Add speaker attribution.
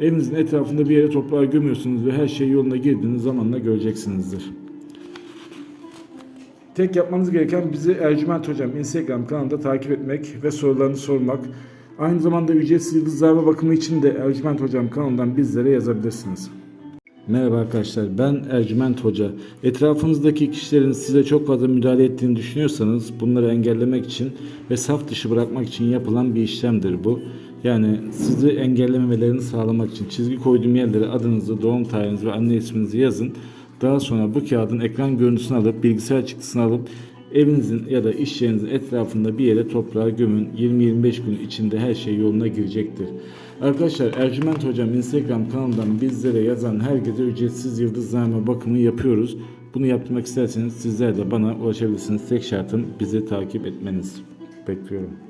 Speaker 1: evinizin etrafında bir yere toprağa gömüyorsunuz ve her şey yoluna girdiğiniz zamanla göreceksinizdir. Tek yapmanız gereken bizi Ercüment Hocam Instagram kanalında takip etmek ve sorularını sormak. Aynı zamanda ücretsiz yıldızlarla bakımı için de Ercüment Hocam kanalından bizlere yazabilirsiniz. Merhaba arkadaşlar ben Ercüment Hoca. Etrafınızdaki kişilerin size çok fazla müdahale ettiğini düşünüyorsanız bunları engellemek için ve saf dışı bırakmak için yapılan bir işlemdir bu. Yani sizi engellememelerini sağlamak için çizgi koyduğum yerlere adınızı, doğum tarihinizi ve anne isminizi yazın. Daha sonra bu kağıdın ekran görüntüsünü alıp bilgisayar çıktısını alıp evinizin ya da iş yerinizin etrafında bir yere toprağa gömün. 20-25 gün içinde her şey yoluna girecektir. Arkadaşlar Ercüment Hocam Instagram kanalından bizlere yazan herkese ücretsiz yıldızlama bakımı yapıyoruz. Bunu yaptırmak isterseniz sizler de bana ulaşabilirsiniz. Tek şartım bizi takip etmeniz. Bekliyorum.